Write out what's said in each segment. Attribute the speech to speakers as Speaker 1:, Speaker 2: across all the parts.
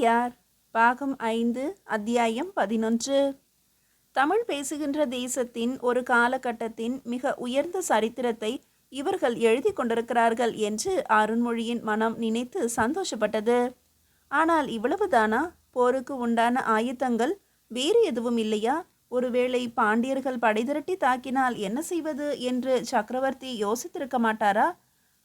Speaker 1: யார்? பாகம் ஐந்து அத்தியாயம் பதினொன்று. தமிழ் பேசுகின்ற தேசத்தின் ஒரு காலகட்டத்தின் மிக உயர்ந்த சரித்திரத்தை இவர்கள் எழுதி கொண்டிருக்கிறார்கள் என்று அருண்மொழியின் மனம் நினைத்து சந்தோஷப்பட்டது. ஆனால் இவ்வளவுதானா? போருக்கு உண்டான ஆயுதங்கள் வேறு எதுவும் இல்லையா? ஒருவேளை பாண்டியர்கள் படை திரட்டி தாக்கினால் என்ன செய்வது என்று சக்கரவர்த்தி யோசித்திருக்க மாட்டாரா?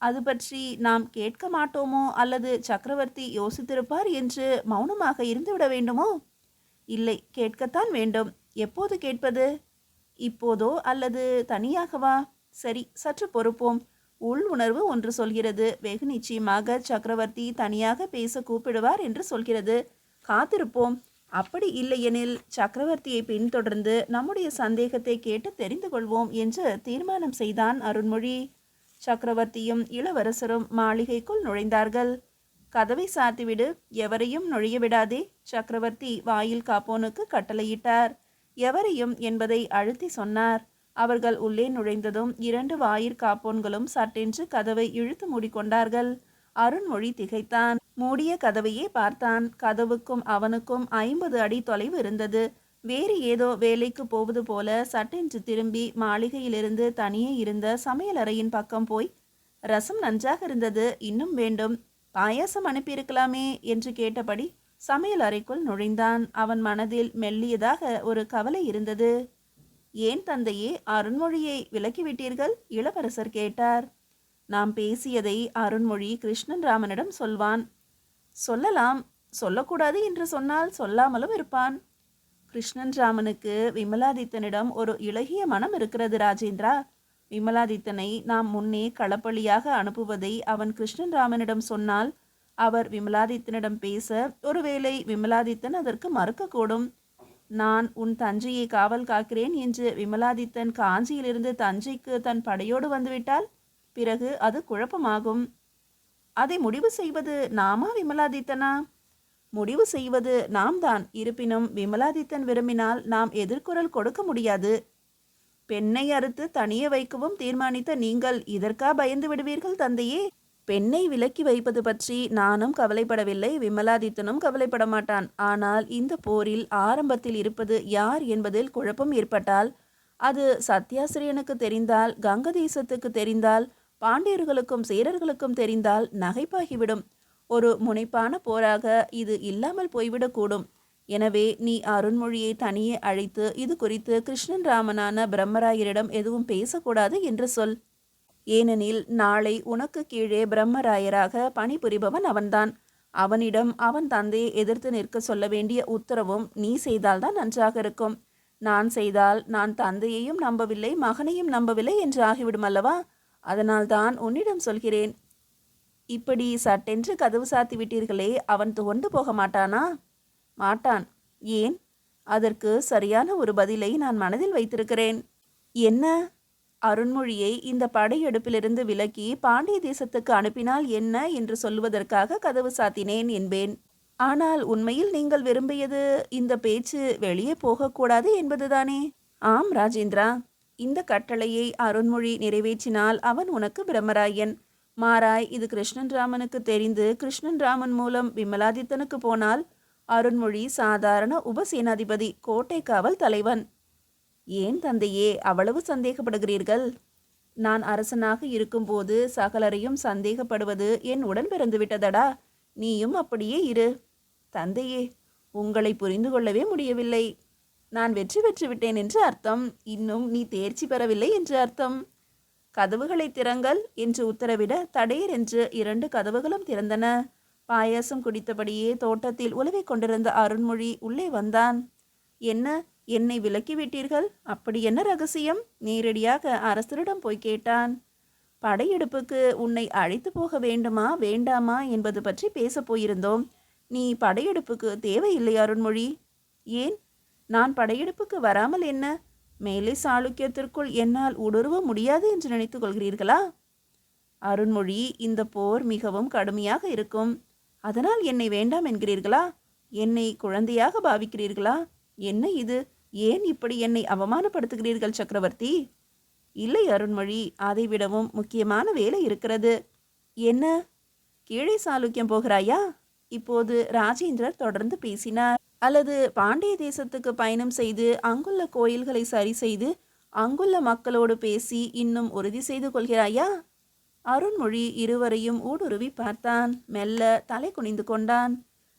Speaker 1: அது பற்றி நாம் கேட்க மாட்டோமோ? அல்லது சக்கரவர்த்தி யோசித்திருப்பார் என்று மௌனமாக இருந்துவிட வேண்டுமோ? இல்லை கேட்கத்தான் வேண்டும். எப்போது கேட்பது? இப்போதோ அல்லது தனியாகவா? சரி சற்று பொறுப்போம். உள் உணர்வு ஒன்று சொல்கிறது. வெகு நிச்சயமாக சக்கரவர்த்தி தனியாக பேச கூப்பிடுவார் என்று சொல்கிறது. காத்திருப்போம். அப்படி இல்லையெனில் சக்கரவர்த்தியை பின்தொடர்ந்து நம்முடைய சந்தேகத்தை கேட்டு தெரிந்து கொள்வோம் என்று தீர்மானம் செய்தான் அருண்மொழி. சக்கரவர்த்தியும் இளவரசரும் மாளிகைக்குள் நுழைந்தார்கள். கதவை சாத்திவிடு எவரையும் நுழைய விடாதே சக்கரவர்த்தி வாயில் காப்போனுக்கு கட்டளையிட்டார். எவரையும் என்பதை அழுத்தி சொன்னார். அவர்கள் உள்ளே நுழைந்ததும் இரண்டு வாயிற் காப்போன்களும் சட்டென்று கதவை இழுத்து மூடிக்கொண்டார்கள். அருண்மொழி திகைத்தான். மூடிய கதவையே பார்த்தான். கதவுக்கும் அவனுக்கும் ஐம்பது அடி தொலைவு இருந்தது. வேறு ஏதோ வேலைக்கு போவது போல சட்டென்று திரும்பி மாளிகையிலிருந்து தனியே இருந்த சமையலறையின் பக்கம் போய் ரசம் நன்றாக இருந்தது இன்னும் வேண்டும். பாயாசம் அனுப்பியிருக்கலாமே என்று கேட்டபடி சமையல் அறைக்குள் நுழைந்தான். அவன் மனதில் மெல்லியதாக ஒரு கவலை இருந்தது. ஏன் தந்தையே அருண்மொழியை விலக்கிவிட்டீர்கள்? இளவரசர் கேட்டார். நாம் பேசியதை அருண்மொழி கிருஷ்ணன் ராமனிடம் சொல்வான். சொல்லலாம் சொல்லக்கூடாது என்று சொன்னால் சொல்லாமலும் இருப்பான். கிருஷ்ணன் ராமனுக்கு விமலாதித்தனிடம் ஒரு இளகிய மனம் இருக்கிறது ராஜேந்திரா. விமலாதித்தனை நாம் முன்னே களப்பலியாக அனுப்புவதை அவன் கிருஷ்ணன் ராமனிடம் சொன்னால் அவர் விமலாதித்தனிடம் பேச ஒருவேளை விமலாதித்தன் அதற்கு மறுக்கக்கூடும். நான் உன் தஞ்சையை காவல் காக்கிறேன் என்று விமலாதித்தன் காஞ்சியிலிருந்து தஞ்சைக்கு தன் படையோடு வந்துவிட்டால் பிறகு அது குழப்பமாகும். அதை முடிவு செய்வது நாமா விமலாதித்தனா? முடிவு செய்வது நாம் தான் இருப்பினும் விமலாதித்தன் விரும்பினால் நாம் எதிர்குரல் கொடுக்க முடியாது. பெண்ணை அறுத்து தனியே வைக்கவும் தீர்மானித்த நீங்கள் இதற்கா பயந்து விடுவீர்கள் தந்தையே? பெண்ணை விலக்கி வைப்பது பற்றி நானும் கவலைப்படவில்லை விமலாதித்தனும் கவலைப்பட மாட்டான். ஆனால் இந்த போரில் ஆரம்பத்தில் இருப்பது யார் என்பதில் குழப்பம் ஏற்பட்டால் அது சத்யாசிரியனுக்கு தெரிந்தால் கங்க தேசத்துக்கு தெரிந்தால் பாண்டியர்களுக்கும் சேரர்களுக்கும் தெரிந்தால் நகைப்பாகிவிடும். ஒரு முனைப்பான போராக இது இல்லாமல் போய்விடக்கூடும். எனவே நீ அருண்மொழியை தனியே அழைத்து இது குறித்து கிருஷ்ணன் ராமனான பிரம்மராயரிடம் எதுவும் பேசக்கூடாது என்று சொல். ஏனெனில் நாளை உனக்கு கீழே பிரம்மராயராக பணிபுரிபவன் அவன்தான். அவனிடம் அவன் தந்தையை எதிர்த்து நிற்க சொல்ல வேண்டிய உத்தரவும் நீ செய்தால்தான் நன்றாக இருக்கும். நான் செய்தால் நான் தந்தையையும் நம்பவில்லை மகனையும் நம்பவில்லை என்று ஆகிவிடும் அல்லவா? அதனால்தான் உன்னிடம் சொல்கிறேன் இப்படி சட்டென்று கதவு சாத்தி விட்டீர்களே அவன் துவண்டு போக மாட்டானா? மாட்டான். ஏன்? அதற்கு சரியான ஒரு பதிலை நான் மனதில் வைத்திருக்கிறேன். என்ன? அருண்மொழியை இந்த படையெடுப்பிலிருந்து விலக்கி பாண்டிய தேசத்துக்கு அனுப்பினால் என்ன என்று சொல்வதற்காக கதவு சாத்தினேன் என்பேன். ஆனால் உண்மையில் நீங்கள் விரும்பியது இந்த பேச்சு வெளியே போகக்கூடாது என்பதுதானே? ஆம் ராஜேந்திரா. இந்த கட்டளையை அருண்மொழி நிறைவேற்றினால் அவன் உனக்கு பிரம்மராயன். மாறாய் இது கிருஷ்ணன் ராமனுக்கு தெரிந்து கிருஷ்ணன் ராமன் மூலம் விமலாதித்தனுக்கு போனால் அருண்மொழி சாதாரண உபசேனாதிபதி கோட்டை காவல் தலைவன். ஏன் தந்தையே அவ்வளவு சந்தேகப்படுகிறீர்கள்? நான் அரசனாக இருக்கும்போது சகலரையும் சந்தேகப்படுவது என் உடன் பிறந்து விட்டதடா? நீயும் அப்படியே இரு. தந்தையே உங்களை புரிந்து கொள்ளவே முடியவில்லை. நான் வெற்றி பெற்று விட்டேன் என்று அர்த்தம். இன்னும் நீ தேர்ச்சி பெறவில்லை என்று அர்த்தம். கதவுகளை திறங்கள் என்று உத்தரவிட தடையர் என்று இரண்டு கதவுகளும் திறந்தன. பாயாசம் குடித்தபடியே தோட்டத்தில் உலவிக் கொண்டிருந்த அருண்மொழி உள்ளே வந்தான். என்ன என்னை விலக்கி விட்டீர்கள் அப்படி என்ன ரகசியம்? நேரடியாக அரசரிடம் போய் கேட்டான். படையெடுப்புக்கு உன்னை அழைத்து போக வேண்டுமா வேண்டாமா என்பது பற்றி பேசப் போயிருந்தோம். நீ படையெடுப்புக்கு தேவையில்லை அருண்மொழி. ஏன்? நான் படையெடுப்புக்கு வராமல் என்ன? மேலே சாளுக்கியத்திற்குள் என்னால் ஊடுருவ முடியாது என்று நினைத்துக் கொள்கிறீர்களா? அருண்மொழி இந்த போர் மிகவும் கடுமையாக இருக்கும். அதனால் என்னை வேண்டாம் என்கிறீர்களா? என்னை குழந்தையாக பாவிக்கிறீர்களா? என்ன இது? ஏன் இப்படி என்னை அவமானப்படுத்துகிறீர்கள் சக்கரவர்த்தி? இல்லை அருண்மொழி அதை விடவும் முக்கியமான வேலை இருக்கிறது. என்ன? கீழே சாளுக்கியம் போகிறாயா? இப்போது ராஜேந்திரர் தொடர்ந்து பேசினார். அல்லது பாண்டிய தேசத்துக்கு பயணம் செய்து அங்குள்ள கோயில்களை சரி செய்து அங்குள்ள மக்களோடு பேசி இன்னும் உறுதி செய்து கொள்கிறாயா? அருண்மொழி இருவரையும் ஊடுருவி பார்த்தான். மெல்ல தலை குனிந்து கொண்டான்.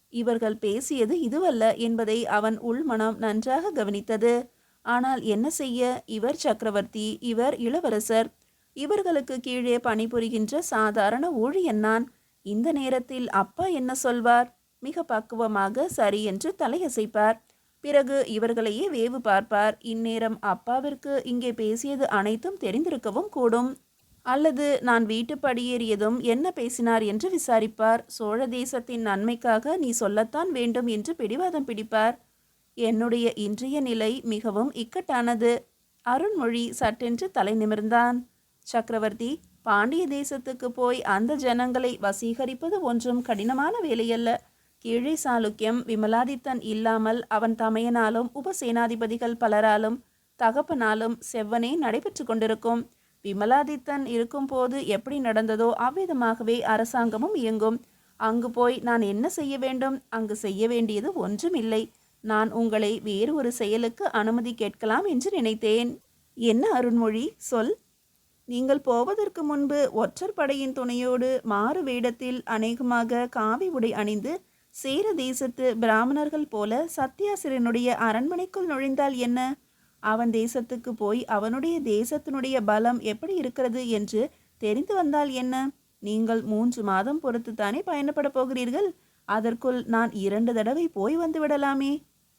Speaker 1: இவர்கள் பேசியது இதுவல்ல என்பதை அவன் உள்மனம் நன்றாக கவனித்தது. ஆனால் என்ன செய்ய? இவர் சக்கரவர்த்தி இவர் இளவரசர். இவர்களுக்கு கீழே பணிபுரிகின்ற சாதாரண ஊழியன் நான். இந்த நேரத்தில் அப்பா என்ன சொல்வார்? மிக பக்குவமாக சரி என்று தலையசைப்பார். பிறகு இவர்களையே வேவு பார்ப்பார். இந்நேரம் அப்பாவிற்கு இங்கே பேசியது அனைத்தும் தெரிந்திருக்கவும் கூடும். அல்லது நான் வீட்டு படியேறியதும் என்ன பேசினார் என்று விசாரிப்பார். சோழ தேசத்தின் நன்மைக்காக நீ சொல்லத்தான் வேண்டும் என்று பிடிவாதம் பிடிப்பார். என்னுடைய இன்றைய நிலை மிகவும் இக்கட்டானது. அருண்மொழி சட்டென்று தலை நிமிர்ந்தான். சக்கரவர்த்தி பாண்டிய தேசத்துக்கு போய் அந்த ஜனங்களை வசீகரிப்பது ஒன்றும் கடினமான வேலையல்ல. கீழே சாளுக்கியம் விமலாதித்தன் இல்லாமல் அவன் தமையனாலும் உபசேனாதிபதிகள் பலராலும் தகப்பனாலும் செவ்வனே நடைபெற்று கொண்டிருக்கும். விமலாதித்தன் இருக்கும்போது எப்படி நடந்ததோ அவ்விதமாகவே அரசாங்கமும் இயங்கும். அங்கு போய் நான் என்ன செய்ய வேண்டும்? அங்கு செய்ய வேண்டியது ஒன்றுமில்லை. நான் உங்களை வேறு ஒரு செயலுக்கு அனுமதி கேட்கலாம் என்று நினைத்தேன். என்ன அருண்மொழி? சொல். நீங்கள் போவதற்கு முன்பு ஒற்றர் படையின் துணையோடு மாறு வேடத்தில் அநேகமாக காவி உடை அணிந்து சேர தேசத்து பிராமணர்கள் போல சத்தியாசிரியனுடைய அரண்மனைக்குள் நுழைந்தால் என்ன? அவன் தேசத்துக்கு போய் அவனுடைய தேசத்தினுடைய பலம் எப்படி இருக்கிறது என்று தெரிந்து வந்தால் என்ன? நீங்கள் மூன்று மாதம் பொறுத்து தானே பயணப்பட போகிறீர்கள்? அதற்குள் நான் இரண்டு தடவை போய் வந்து விடலாமே.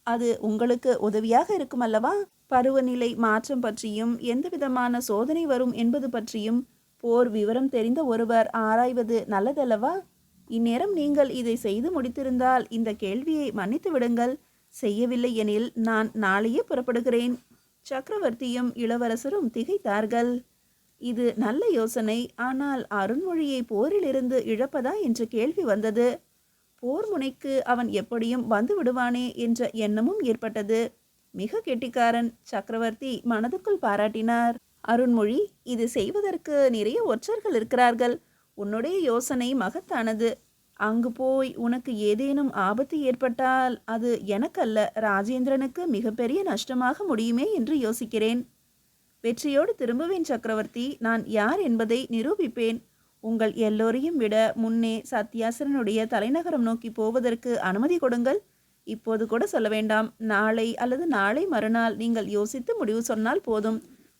Speaker 1: அது உங்களுக்கு உதவியாக இருக்கும் அல்லவா? பருவநிலை மாற்றம் பற்றியும் எந்த விதமான சோதனை வரும் என்பது பற்றியும் போர் விவரம் தெரிந்த ஒருவர் ஆராய்வது நல்லதல்லவா? இந்நேரம் நீங்கள் இதை செய்து முடித்திருந்தால் இந்த கேள்வியை மன்னித்து விடுங்கள். செய்யவில்லை எனில் நான் நாளையே புறப்படுகிறேன். சக்கரவர்த்தியும் இளவரசரும் திகைத்தார்கள். இது நல்ல யோசனை. ஆனால் அருண்மொழியை போரிலிருந்து இழப்பதா என்ற கேள்வி வந்தது. போர் முனைக்கு அவன் எப்படியும் வந்து விடுவானே என்ற எண்ணமும் ஏற்பட்டது. மிக கெட்டிக்காரன் சக்கரவர்த்தி மனதுக்குள் பாராட்டினார். அருண்மொழி இது செய்வதற்கு நிறைய ஒற்றர்கள் இருக்கிறார்கள். உன்னுடைய யோசனை மகத்தானது. அங்கு போய் உனக்கு ஏதேனும் ஆபத்து ஏற்பட்டால் அது எனக்கல்ல ராஜேந்திரனுக்கு மிகப்பெரிய நஷ்டமாக முடியுமே என்று யோசிக்கிறேன். வெற்றியோடு திரும்புவேன் சக்கரவர்த்தி. நான் யார் என்பதை நிரூபிப்பேன். உங்கள் எல்லோரையும் விட முன்னே சத்யாசரனுடைய தலைநகரம் நோக்கி போவதற்கு அனுமதி கொடுங்கள். இப்போது கூட சொல்ல வேண்டாம். நாளை அல்லது நாளை மறுநாள் நீங்கள் யோசித்து முடிவு சொன்னால் போதும்.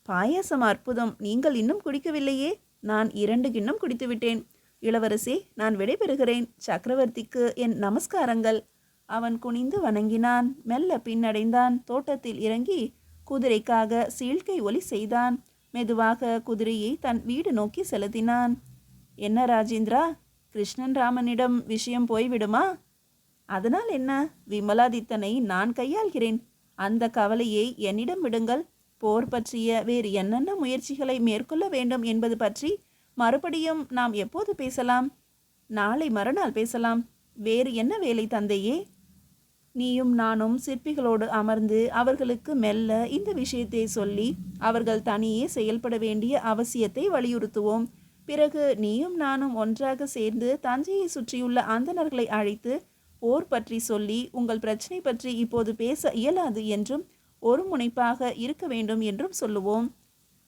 Speaker 1: பாயாசம் அற்புதம். நீங்கள் இன்னும் குடிக்கவில்லையே. நான் இரண்டு கிண்ணம் குடித்துவிட்டேன். இளவரசி நான் விடைபெறுகிறேன் சக்கரவர்த்திக்கு என் நமஸ்காரங்கள். அவன் குனிந்து வணங்கினான். மெல்ல பின்னடைந்தான். தோட்டத்தில் இறங்கி குதிரைக்காக சீழ்க்கை ஒலி செய்தான். மெதுவாக குதிரையை தன் வீடு நோக்கி செலுத்தினான். என்ன ராஜேந்திரா கிருஷ்ணன் ராமனிடம் விஷயம் போய்விடுமா? அதனால் என்ன? விமலாதித்தனை நான் கையாள்கிறேன். அந்த கவலையை என்னிடம் விடுங்கள். போர் பற்றிய வேறு என்னென்ன முயற்சிகளை மேற்கொள்ள வேண்டும் என்பது பற்றி மறுபடியும் நாம் எப்போது பேசலாம்? நாளை மறுநாள் பேசலாம். வேறு என்ன வேலை தந்தையே? நீயும் நானும் சிற்பிகளோடு அமர்ந்து அவர்களுக்கு மெல்ல இந்த விஷயத்தை சொல்லி அவர்கள் தனியே செயல்பட வேண்டிய அவசியத்தை வலியுறுத்துவோம். பிறகு நீயும் நானும் ஒன்றாக சேர்ந்து தஞ்சையை சுற்றியுள்ள அந்தணர்களை அழைத்து போர் பற்றி சொல்லி உங்கள் பிரச்சனை பற்றி இப்போது பேச இயலாது என்றும் ஒரு முனைப்பாக இருக்க வேண்டும் என்றும் சொல்லுவோம்.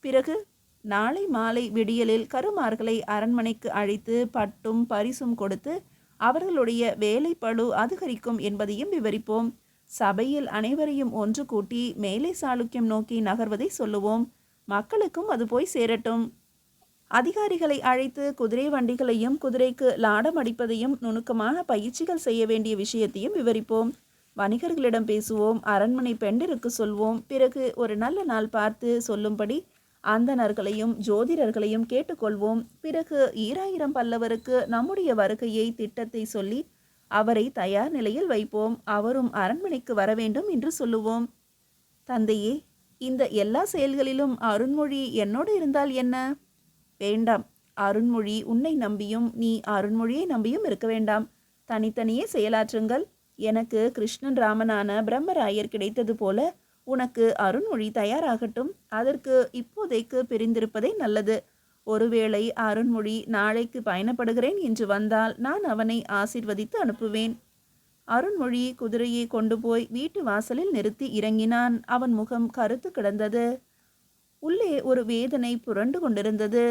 Speaker 1: பிறகு நாளை மாலை விடியலில் கருமார்களை அரண்மனைக்கு அழைத்து பட்டும் பரிசும் கொடுத்து அவர்களுடைய வேலைப்பழு அதிகரிக்கும் என்பதையும் விவரிப்போம். சபையில் அனைவரையும் ஒன்று கூட்டி மேலை சாளுக்கியம் நோக்கி நகர்வதை சொல்லுவோம். மக்களுக்கும் அது போய் சேரட்டும். அதிகாரிகளை அழைத்து குதிரை வண்டிகளையும் குதிரைக்கு லாடம் அடிப்பதையும் நுணுக்கமான பயிற்சிகள் செய்ய வேண்டிய விஷயத்தையும் விவரிப்போம். வணிகர்களிடம் பேசுவோம் அரண்மனை பெண்டிற்கு சொல்வோம். பிறகு ஒரு நல்ல நாள் பார்த்து சொல்லும்படி அந்தனர்களையும் ஜோதிடர்களையும் கேட்டுக்கொள்வோம். பிறகு ஈராயிரம் பல்லவருக்கு நம்முடைய வருகையை திட்டத்தை சொல்லி அவரை தயார் நிலையில் வைப்போம். அவரும் அரண்மனைக்கு வர வேண்டும் என்று சொல்லுவோம். தந்தையே இந்த எல்லா செயல்களிலும் அருண்மொழி என்னோடு இருந்தால் என்ன? வேண்டாம். அருண்மொழி உன்னை நம்பியும் நீ அருண்மொழியை நம்பியும் இருக்க வேண்டாம். தனித்தனியே செயலாற்றுங்கள். எனக்கு கிருஷ்ணன் ராமனான பிரம்மராயர் கிடைத்தது போல உனக்கு அருண்மொழி தயாராகட்டும். அதற்கு இப்போதைக்கு பிரிந்திருப்பதே நல்லது. ஒருவேளை அருண்மொழி நாளைக்கு பயணப்படுகிறேன் என்று வந்தால் நான் அவனை ஆசிர்வதித்து அனுப்புவேன். அருண்மொழி குதிரையை கொண்டு போய் வீட்டு வாசலில் நிறுத்தி இறங்கினான். அவன் முகம் கருத்து கிடந்தது. உள்ளே ஒரு வேதனை புரண்டு கொண்டிருந்தது.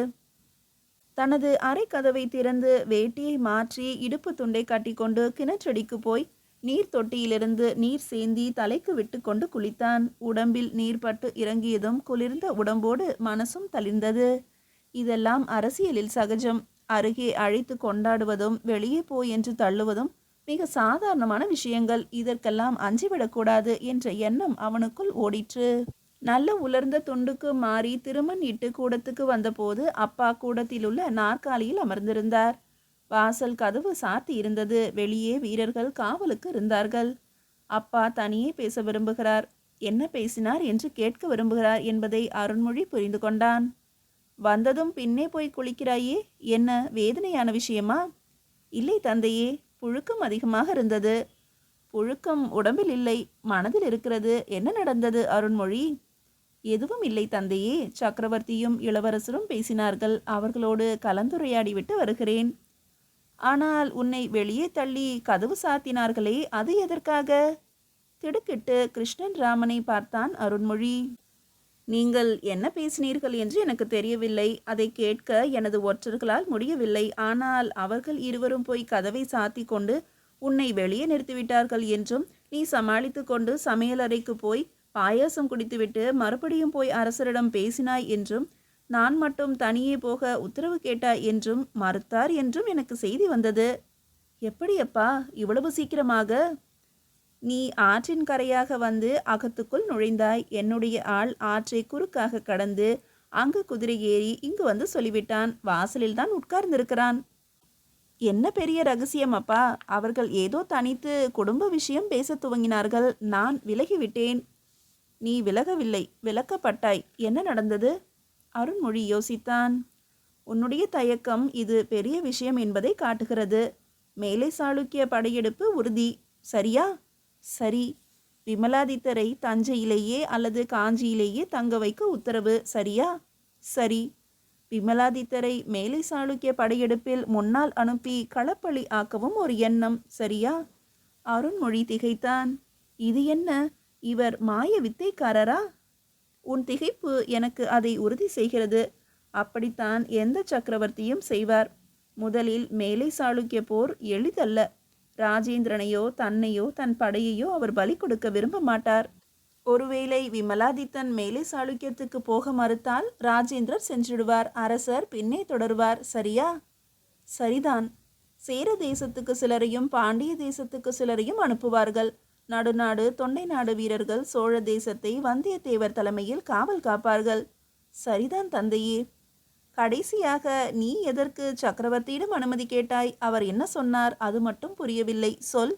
Speaker 1: தனது அரைக்கதவை கதவை திறந்து வேட்டியை மாற்றி இடுப்பு துண்டை கட்டிக்கொண்டு கிணற்றடிக்கு போய் நீர் தொட்டியிலிருந்து நீர் சேந்தி தலைக்கு விட்டுக்கொண்டு குளித்தான். உடம்பில் நீர் பட்டு இறங்கியதும் குளிர்ந்த உடம்போடு மனசும் தளிர்ந்தது. இதெல்லாம் அரசியலில் சகஜம். அருகே அழைத்து கொண்டாடுவதும் வெளியே போ என்று தள்ளுவதும் மிக சாதாரணமான விஷயங்கள். இதற்கெல்லாம் அஞ்சிவிடக்கூடாது என்ற எண்ணம் அவனுக்குள் ஓடிற்று. நல்ல உலர்ந்த துண்டுக்கு மாறி திருமண் இட்டு கூடத்துக்கு வந்தபோது அப்பா கூடத்தில் உள்ள நாற்காலியில் அமர்ந்திருந்தார். வாசல் கதவு சாத்தி இருந்தது. வெளியே வீரர்கள் காவலுக்கு இருந்தார்கள். அப்பா தனியே பேச விரும்புகிறார். என்ன பேசினார் என்று கேட்க விரும்புகிறார் என்பதை அருண்மொழி புரிந்து கொண்டான். வந்ததும் பின்னே போய் குளிக்கிறாயே என்ன வேதனையான விஷயமா? இல்லை தந்தையே புழுக்கம் அதிகமாக இருந்தது. புழுக்கம் உடம்பில் இல்லை மனதில் இருக்கிறது. என்ன நடந்தது அருண்மொழி? எதுவும் இல்லை தந்தையே சக்கரவர்த்தியும் இளவரசரும் பேசினார்கள். அவர்களோடு கலந்துரையாடிவிட்டு வருகிறேன். ஆனால் உன்னை வெளியே தள்ளி கதவு சாத்தினார்களே அது எதற்காக? திடுக்கிட்டு கிருஷ்ணன் ராமனை பார்த்தான் அருண்மொழி. நீங்கள் என்ன பேசினீர்கள் என்று எனக்கு தெரியவில்லை. அதை கேட்க எனது ஒற்றர்களால் முடியவில்லை. ஆனால் அவர்கள் இருவரும் போய் கதவை சாத்தி கொண்டு உன்னை வெளியே நிறுத்திவிட்டார்கள் என்றும் நீ சமாளித்து கொண்டு சமையலறைக்கு போய் பாயாசம் குடித்துவிட்டு மறுபடியும் போய் அரசரிடம் பேசினாய் என்றும் நான் மட்டும் தனியே போக உத்தரவு கேட்டாய் என்றும் மறுத்தார் என்றும் எனக்கு செய்தி வந்தது. எப்படியப்பா இவ்வளவு சீக்கிரமாக? நீ ஆற்றின் கரையாக வந்து அகத்துக்குள் நுழைந்தாய். என்னுடைய ஆள் ஆற்றை குறுக்காக கடந்து அங்கு குதிரை ஏறி இங்கு வந்து சொல்லிவிட்டான். வாசலில் தான் உட்கார்ந்திருக்கிறான். என்ன பெரிய ரகசியம் அப்பா அவர்கள் ஏதோ தனித்து குடும்ப விஷயம் பேசத் துவங்கினார்கள். நான் விலகிவிட்டேன். நீ விலகவில்லை விலக்கப்பட்டாய். என்ன நடந்தது? அருண்மொழி யோசித்தான். உன்னுடைய தயக்கம் இது பெரிய விஷயம் என்பதை காட்டுகிறது. மேலை சாளுக்கிய படையெடுப்பு உறுதி. சரியா? சரி. விமலாதித்தரை தஞ்சையிலேயே அல்லது காஞ்சியிலேயே தங்க வைக்க உத்தரவு. சரியா? சரி. விமலாதித்தரை மேலை சாளுக்கிய படையெடுப்பில் முன்னால் அனுப்பி களப்பழி ஆக்கவும் ஒரு எண்ணம். சரியா? அருண்மொழி திகைத்தான். இது என்ன? இவர் மாய வித்தைக்காரரா? உன் திகைப்பு எனக்கு அதை உறுதி செய்கிறது. அப்படித்தான் எந்த சக்கரவர்த்தியும் செய்வார். முதலில் மேலை சாளுக்கிய போர் எளிதல்ல. ராஜேந்திரனையோ தன்னையோ தன் படையையோ அவர் பலி கொடுக்க விரும்ப மாட்டார். ஒருவேளை விமலாதித்தன் மேலே சாளுக்கியத்துக்கு போக மறுத்தால் ராஜேந்திரர் சென்றிடுவார். அரசர் பின்னே தொடருவார். சரியா? சரிதான். சேர தேசத்துக்கு சிலரையும் பாண்டிய தேசத்துக்கு சிலரையும் அனுப்புவார்கள். நடுநாடு தொண்டை நாடு வீரர்கள் சோழ தேசத்தை வந்தியத்தேவர் தலைமையில் காவல் காப்பார்கள். சரிதான் தந்தையே. கடைசியாக நீ எதற்கு சக்கரவர்த்தியிடம் அனுமதி கேட்டாய்? அவர் என்ன சொன்னார்? அது மட்டும் புரியவில்லை. சொல்.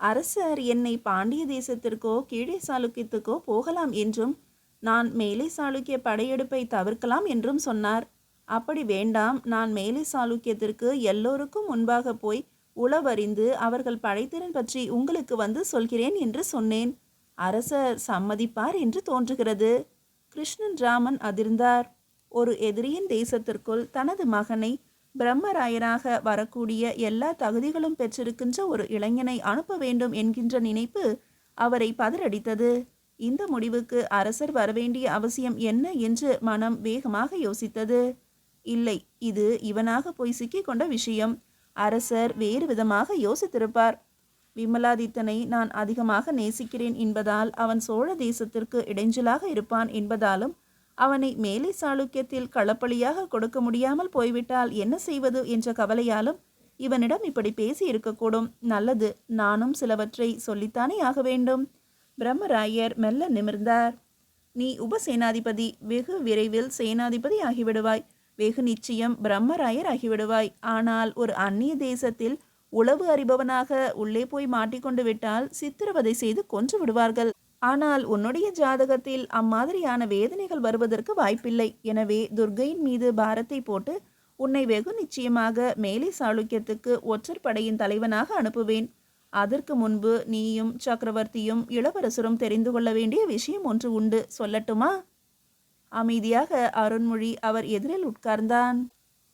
Speaker 1: அரசர் என்னை பாண்டிய தேசத்திற்கோ கீழே சாளுக்கியத்துக்கோ போகலாம் என்றும் நான் மேலை சாளுக்கிய படையெடுப்பை தவிர்க்கலாம் என்றும் சொன்னார். அப்படி வேண்டாம். நான் மேலை சாளுக்கியத்திற்கு எல்லோருக்கும் முன்பாக போய் உளவறிந்து அவர்கள் படைத்திறன் பற்றி உங்களுக்கு வந்து சொல்கிறேன் என்று சொன்னேன். அரசர் சம்மதிப்பார் என்று தோன்றுகிறது. கிருஷ்ணன் ராமன் அதிர்ந்தார். ஒரு எதிரியின் தேசத்திற்குள் தனது மகனை பிரம்மராயராக வரக்கூடிய எல்லா தகுதிகளும் பெற்றிருக்கின்ற ஒரு இளைஞனை அனுப்ப வேண்டும் என்கின்ற நினைப்பு அவரை பதறடித்தது. இந்த முடிவுக்கு அரசர் வரவேண்டிய அவசியம் என்ன என்று மனம் வேகமாக யோசித்தது. இல்லை இது இவனாக போய் சிக்கிக் கொண்ட விஷயம். அரசர் வேறு விதமாக யோசித்திருப்பார். விமலாதித்தனை நான் அதிகமாக நேசிக்கிறேன் என்பதால் அவன் சோழ தேசத்திற்கு இடைஞ்சலாக இருப்பான் என்பதாலும் அவனை மேலை சாளுக்கியத்தில் களப்பலியாக கொடுக்க முடியாமல் போய்விட்டால் என்ன செய்வது என்ற கவலையாலும் இவனிடம் இப்படி பேசி இருக்கக்கூடும் நல்லது நானும் சிலவற்றை சொல்லித்தானே ஆக வேண்டும். பிரம்மராயர் மெல்ல நிமிர்ந்தார். நீ உபசேனாதிபதி வெகு விரைவில் சேனாதிபதி ஆகிவிடுவாய். வெகு நிச்சயம் பிரம்மராயர் ஆகிவிடுவாய். ஆனால் ஒரு அந்நிய தேசத்தில் உளவு அறிபவனாக உள்ளே போய் மாட்டிக்கொண்டு விட்டால் சித்திரவதை செய்து கொன்று விடுவார்கள். ஆனால் உன்னுடைய ஜாதகத்தில் அம்மாதிரியான வேதனைகள் வருவதற்கு வாய்ப்பில்லை. எனவே துர்கையின் மீது பாரத்தை போட்டு உன்னை வெகு நிச்சயமாக மேலை சாளுக்கியத்துக்கு ஒற்றர் படையின் தலைவனாக அனுப்புவேன். அதற்கு முன்பு நீயும் சக்கரவர்த்தியும் இளவரசரும் தெரிந்து கொள்ள வேண்டிய விஷயம் ஒன்று உண்டு. சொல்லட்டுமா? அமைதியாக அருண்மொழி அவர் எதிரில் உட்கார்ந்தான்.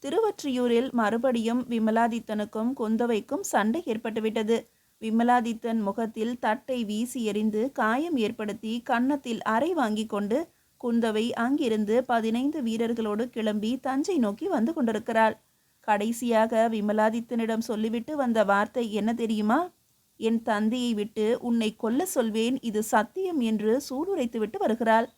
Speaker 1: திருவற்றியூரில் மறுபடியும் விமலாதித்தனுக்கும் குந்தவைக்கும் சண்டை ஏற்பட்டுவிட்டது. விமலாதித்தன் முகத்தில் தட்டை வீசி எறிந்து காயம் ஏற்படுத்தி கன்னத்தில் அறை வாங்கி கொண்டு குந்தவை அங்கிருந்து பதினைந்து வீரர்களோடு கிளம்பி தஞ்சை நோக்கி வந்து கொண்டிருக்கிறாள். கடைசியாக விமலாதித்தனிடம் சொல்லிவிட்டு வந்த வார்த்தை என்ன தெரியுமா? என் தந்தையை விட்டு உன்னை கொல்ல சொல்வேன் இது சத்தியம் என்று சூடுரைத்துவிட்டு வருகிறாள்.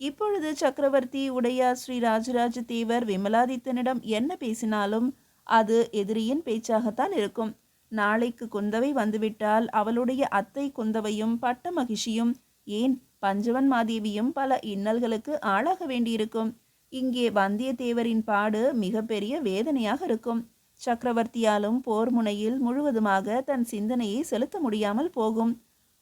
Speaker 1: இப்பொழுது சக்கரவர்த்தி உடையார் ஸ்ரீ ராஜராஜ தேவர் விமலாதித்தனிடம் என்ன பேசினாலும் அது எதிரியின் பேச்சாகத்தான் இருக்கும். நாளைக்கு குந்தவை வந்துவிட்டால் அவளுடைய அத்தை குந்தவையும் பட்ட மகிழ்ச்சியும் ஏன் பஞ்சவன் மாதேவியும் பல இன்னல்களுக்கு ஆளாக வேண்டியிருக்கும். இங்கே வந்தியத்தேவரின் பாடு மிகப்பெரிய வேதனையாக இருக்கும். சக்கரவர்த்தியாலும் போர் முனையில் முழுவதுமாக தன் சிந்தனையை செலுத்த முடியாமல் போகும்.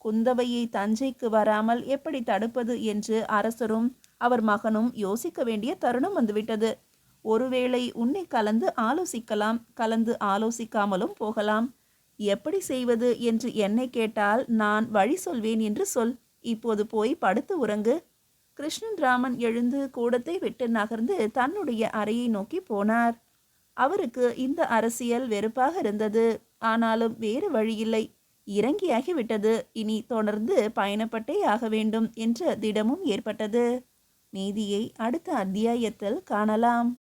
Speaker 1: குந்தவையை தஞ்சைக்கு வராமல் எப்படி தடுப்பது என்று அரசரும் அவர் மகனும் யோசிக்க வேண்டிய தருணம் வந்துவிட்டது. ஒருவேளை உன்னை கலந்து ஆலோசிக்கலாம் கலந்து ஆலோசிக்காமலும் போகலாம். எப்படி செய்வது என்று என்னை கேட்டால் நான் வழி சொல்வேன் என்று சொல். இப்போது போய் படுத்து உறங்கு. கிருஷ்ணன் ராமன் எழுந்து கூடத்தை விட்டு நகர்ந்து தன்னுடைய அறையை நோக்கி போனார். அவருக்கு இந்த அரசியல் வெறுப்பாக இருந்தது. ஆனாலும் வேறு வழியில்லை. இறங்கியாகிவிட்டது இனி தொடர்ந்து பயணப்பட்டே ஆக வேண்டும் என்ற திடமும் ஏற்பட்டது. மீதியை அடுத்த அத்தியாயத்தில் காணலாம்.